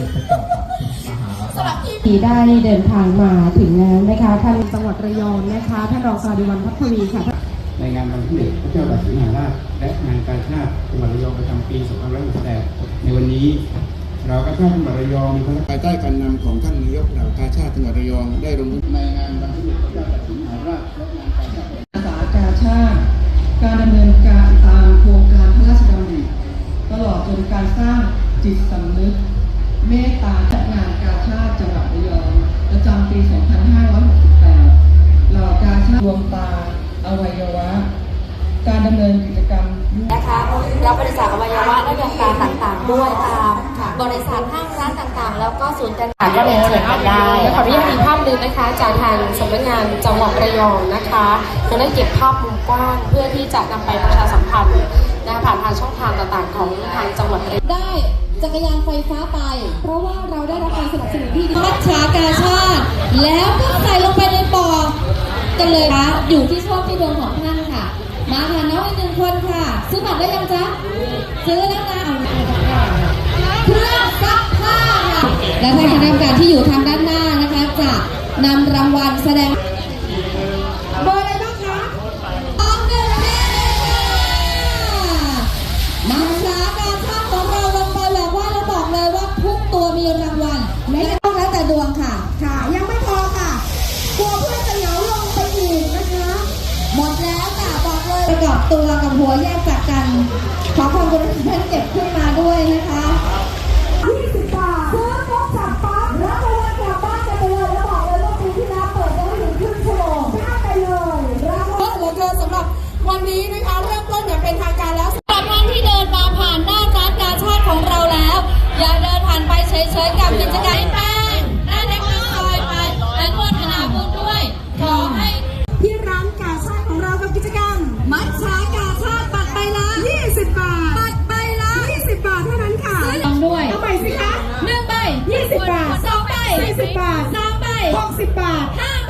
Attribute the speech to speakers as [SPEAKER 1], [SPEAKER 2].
[SPEAKER 1] ด็จพระเจ้าตากสินมหาราช
[SPEAKER 2] ที่ได้เดินทางมาถึงแล้วนะคะท่านจังหวัดระยองนะคะท่านรองสาริวัลพัทวีค่ะ
[SPEAKER 3] ในงานวันที่เด็กพระเจ้าตากสินมหาราชและงานการชาติจังหวัดระยองประจำปี2568ในวันนี้ เราก็ชาติจังหวัดระยองภายใต้การนำของท่านนายกเหล่ากาชาติจังหวัดระยองได้ลงในงานวันที่เด็กพระเจ้าตากสินมหาราชและงานการชาติ
[SPEAKER 4] อาสาการชาติการดำเนินการตามโครงการพระราชดำริตลอดจนการสร้างจิตสำนึก เมตตาและงานกาชาติจังหวัดระยองประจำปี 2568เหล่ากาชาติรวมตา อวัยวะ การดำเนินกิจกรรม
[SPEAKER 5] นะคะรับบริจาคอวัยวะและโครงการต่างๆ ด้วยตามบริษัทห้างร้านต่างๆ แล้วก็ศูนย์การค้าก็เรียนเชิญกันได้
[SPEAKER 6] ขออนุญาตมีภาพหนึ่งนะคะจากทางสำนักงานจังหวัดระยองนะคะจะได้เก็บภาพมุมกว้างเพื่อที่จะนำไปประชาสัมพันธ์นะคะผ่านทางช่องทางต่างๆ ของทางจังหวัดระยอง
[SPEAKER 5] ได้ จักรยานไฟฟ้าไป เพราะว่าเราได้รับการสนับสนุนที่ดีมัดฉากาชาติ แล้วก็ใส่ลงไปในปอกันเลยค่ะอยู่ที่โชคที่ดวงของท่านค่ะ มาค่ะน้องอีกหนึ่งคนค่ะ ซื้อบัตรได้ยังจ๊ะซื้อแล้วนะเอาเครื่องซักผ้าค่ะและท่านคณะกรรมการที่อยู่ทางด้านหน้านะคะจะนำรางวัลแสดงเบอร์ ตัวกับหัวแยกจากกัน ขอความกรุณาท่านเก็บขึ้นมาด้วยนะคะ20บาทซื้อปุ๊บจับปั๊บแล้วไปวันกลับบ้านกันไปเลยแล้วบอกเลยว่าปีที่แล้วเปิดได้ไม่ถึงครึ่งชั่วโมงได้ไปเลยรางวัล
[SPEAKER 6] เหลือเกินสำหรับวันนี้นะคะเริ่มต้นอย่างเป็นทางการแล้ว
[SPEAKER 5] สำหรับท่านที่เดินมาผ่านหน้าร้านกาชาติของเราแล้ว อย่าเดินผ่านไปเฉยๆกับกิจกรรม บ
[SPEAKER 7] 20บาท
[SPEAKER 5] สองใบ
[SPEAKER 7] 40บาท
[SPEAKER 5] สามใบ
[SPEAKER 7] 60บาท
[SPEAKER 5] ห้าใบ
[SPEAKER 7] หนึ่ง